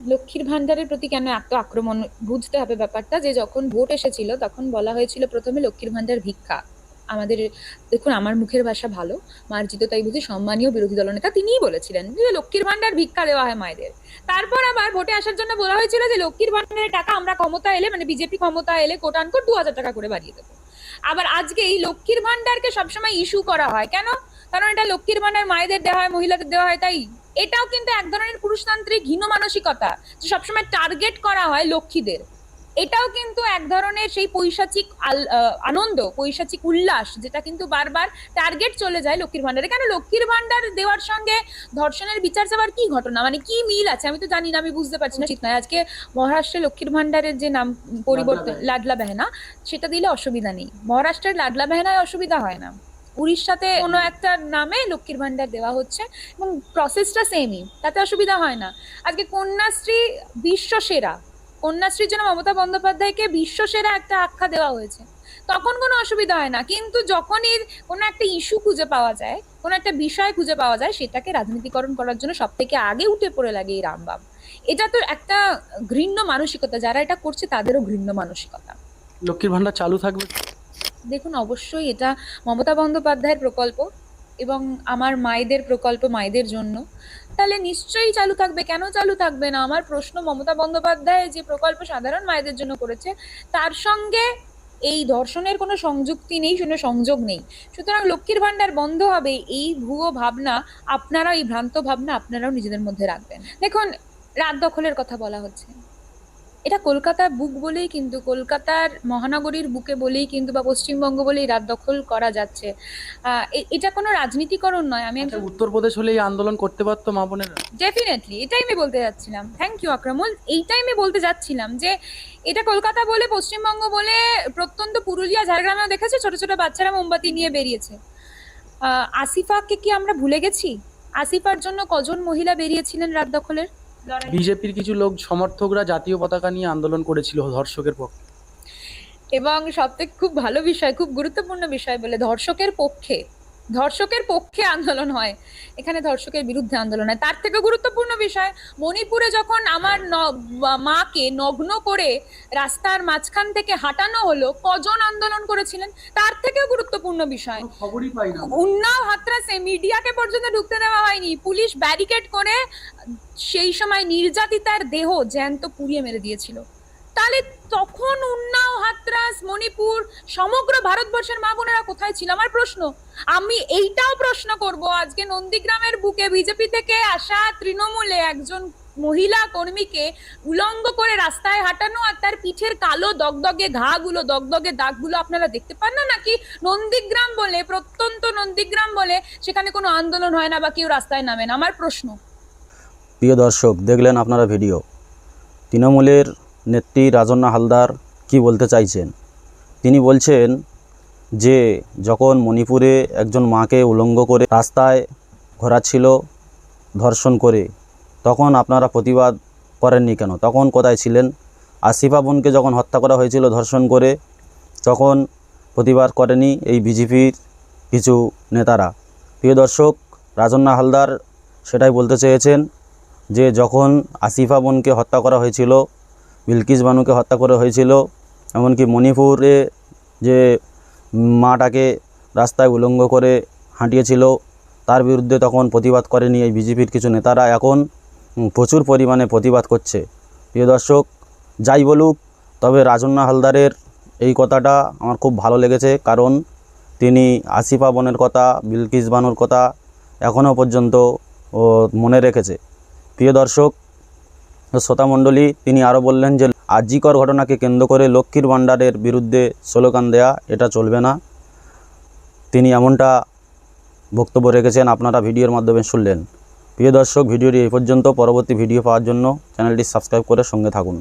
লক্ষ্মীর ভান্ডারের প্রতি কেন এত আক্রমণ? বুঝতে হবে ব্যাপারটা যে যখন ভোট এসেছিল, তখন বলা হয়েছিল প্রথমে লক্ষ্মীর ভান্ডার ভিক্ষা। আমাদের, দেখুন, আমার মুখের ভাষা ভালো মার্জিত তাই বুঝি সম্মানীয় বিরোধী দলনেতা তিনিই বলেছিলেন যে লক্ষ্মীর ভান্ডার ভিক্ষা দেওয়া হয় মায়েদের। তারপর আবার ভোটে আসার জন্য বলা হয়েছিল যে লক্ষ্মীর ভান্ডারের টাকা আমরা ক্ষমতা এলে মানে বিজেপি ক্ষমতা এলে কোটান কোট দু হাজার টাকা করে বাড়িয়ে দেবো। আবার আজকে এই লক্ষ্মীর ভান্ডারকে সবসময় ইস্যু করা হয়। কেন? কারণ এটা লক্ষ্মীর ভান্ডার মায়েদের দেওয়া হয়, মহিলাদের দেওয়া হয়, তাই এটাও কিন্তু এক ধরনের পুরুষতান্ত্রিক হীন মানসিকতা যে সবসময় টার্গেট করা হয় লক্ষ্মীদের। এটাও কিন্তু এক ধরনের সেই পৈশাচিক আনন্দ পৈশাচিক উল্লাস যেটা কিন্তু বারবার টার্গেট চলে যায় লক্ষ্মীর ভান্ডারে কেন লক্ষ্মীর ভান্ডার দেওয়ার সঙ্গে ধর্ষণের বিচার চাওয়ার কি ঘটনা? মানে কি মিল আছে? আমি তো জানি না আমি বুঝতে পারছি না ঠিক নয়। আজকে মহারাষ্ট্রে লক্ষ্মীর ভান্ডারের যে নাম পরিবর্তন লাডলা বেহেনা সেটা দিলে অসুবিধা নেই। মহারাষ্ট্রের লাডলা বেহেনায় অসুবিধা হয় না। উড়িষ্যাতে কোনো একটা নামে লক্ষ্মীর ভান্ডার দেওয়া হচ্ছে এবং প্রসেসটা সেমই তাতে অসুবিধা হয় না। আজকে কন্যাশ্রী বিশ্ব সেরা, কন্যাশ্রীর জন্য মমতা বন্দ্যোপাধ্যায়কে বিশ্ব সেরা একটা আখ্যা দেওয়া হয়েছে। তখন কোনো অসুবিধা হয় না, কিন্তু যখনই কোনো একটা ইস্যু খুঁজে পাওয়া যায়, কোনো একটা বিষয় খুঁজে পাওয়া যায়, সেটাকে রাজনীতিকরণ করার জন্য সব থেকে আগে উঠে পড়ে লাগে এই রামবাম এটা তো একটা ঘৃণ্য মানসিকতা, যারা এটা করছে তাদেরও ঘৃণ্য মানসিকতা। লক্ষ্মীর ভান্ডার চালু থাকবে? দেখুন, অবশ্যই এটা মমতা বন্দ্যোপাধ্যায়ের প্রকল্প এবং আমার মায়েদের প্রকল্প মায়েদের জন্য। তাহলে নিশ্চয়ই চালু থাকবে। কেন চালু থাকবে না? আমার প্রশ্ন, মমতা বন্দ্যোপাধ্যায় যে প্রকল্প সাধারণ মায়েদের জন্য করেছে, তার সঙ্গে এই ধর্ষণের কোনো সংযুক্তি নেই, কোনো সংযোগ নেই। সুতরাং লক্ষ্মীর ভাণ্ডার বন্ধ হবে, এই ভুয়ো ভাবনা, আপনারাও এই ভ্রান্ত ভাবনা আপনারাও নিজেদের মধ্যে রাখবেন। দেখুন রাত দখলের কথা বলা হচ্ছে। এটা কলকাতার বুক বলেই কিন্তু কলকাতার মহানগরীর বুকে বলেই কিন্তু বা পশ্চিমবঙ্গ বলেই রাত দখল করা যাচ্ছে। এটা কোনো রাজনীতিকরণ নয় আমি আচ্ছা, উত্তরপ্রদেশ হলে এই আন্দোলন করতে পারতো মা বোনেরা? ডেফিনেটলি এটাই আমি বলতে যাচ্ছিলাম। থ্যাংক ইউ আক্রমুল এইটাই আমি বলতে যাচ্ছিলাম যে এটা কলকাতা বলে পশ্চিমবঙ্গ বলে প্রত্যন্ত পুরুলিয়া ঝাড়গ্রামেও দেখেছে? ছোট ছোট বাচ্চারা মোমবাতি নিয়ে বেরিয়েছে। আসিফাকে কি আমরা ভুলে গেছি? আসিফার জন্য কজন মহিলা বেরিয়েছিলেন রাত দখলের? বিজেপির কিছু লোক সমর্থকরা জাতীয় পতাকা নিয়ে আন্দোলন করেছিল ধর্ষকের পক্ষে। এবং সবথেকে খুব ভালো বিষয়, খুব গুরুত্বপূর্ণ বিষয় বলে ধর্ষকের পক্ষে ধর্ষকের পক্ষে আন্দোলন হয়। এখানে ধর্ষকের বিরুদ্ধে আন্দোলন হয়। তার থেকে গুরুত্বপূর্ণ বিষয় মণিপুরে যখন আমার মাকে নগ্ন করে রাস্তার মাঝখান থেকে হাঁটানো হলো কজন আন্দোলন করেছিলেন? তার থেকেও গুরুত্বপূর্ণ বিষয়। উন্নাও হাতরাসে মিডিয়াকে পর্যন্ত ঢুকতে দেওয়া হয়নি। পুলিশ ব্যারিকেড করে সেই সময় নির্যাতিতার দেহ জ্যান্ত পুড়িয়ে মেরে দিয়েছিল। তাহলে তখন উন্নাও, হাতরাস, মণিপুর, সমগ্র ভারতবর্ষের মা বোনেরা কোথায় ছিল? আমার প্রশ্ন, আমি এইটাও প্রশ্ন করব, আজকে নন্দীগ্রামের বুকে বিজেপি থেকে আসা তৃণমূলে একজন মহিলা কর্মীকে উলঙ্গ করে রাস্তায় হাঁটানো আর তার পিঠের কালো দগদগে ঘাগুলো, দগদগে দাগগুলো আপনারা দেখতে পান না? নাকি নন্দীগ্রাম বলে, প্রত্যন্ত নন্দীগ্রাম বলে সেখানে কোনো আন্দোলন হয় না বা কেউ রাস্তায় নামে না? আমার প্রশ্ন। প্রিয় দর্শক, দেখলেন আপনারা ভিডিও। তৃণমূলের নেত্রী রাজন্না হালদার কি বলতে চাইছেন? তিনি বলছেন যে, যখন মণিপুরে একজন মাকে উলঙ্গ করে রাস্তায় ঘোরাচ্ছিল ধর্ষণ করে, তখন আপনারা প্রতিবাদ করেননি কেন? তখন কোথায় ছিলেন? আসিফা বোনকে যখন হত্যা করা হয়েছিল ধর্ষণ করে, তখন প্রতিবাদ করেনি এই বিজেপির কিছু নেতারা। প্রিয় দর্শক, রাজন্না হালদার সেটাই বলতে চেয়েছেন যে, যখন আসিফা বোনকে হত্যা করা হয়েছিল বিলকিস বানুকে হত্যা করা হয়েছিল, এমনকি মণিপুরে যে মাটাকে রাস্তায় উলঙ্গ করে হাঁটিয়েছিল, তার বিরুদ্ধে তখন প্রতিবাদ করেনি এই বিজেপির কিছু নেতারা। এখন প্রচুর পরিমাণে প্রতিবাদ করছে। প্রিয় দর্শক, যাই বলুক, তবে রাজন্না হালদারের এই কথাটা আমার খুব ভালো লেগেছে, কারণ তিনি আসিফা বনের কথা, বিলকিস বানুর কথা এখনও পর্যন্ত মনে রেখেছে। প্রিয় দর্শক শ্রোতামণ্ডলী, তিনি আরও বললেন যে, আজিকর ঘটনাকে কেন্দ্র করে লক্ষ্মীর ভাণ্ডারের বিরুদ্ধে স্লোগান দেয়া, এটা চলবে না। তিনি এমনটা বক্তব্য রেখেছেন, আপনারা ভিডিওর মাধ্যমে শুনলেন। প্রিয় দর্শক, ভিডিওটি এই পর্যন্ত। পরবর্তী ভিডিও পাওয়ার জন্য চ্যানেলটি সাবস্ক্রাইব করে সঙ্গে থাকুন।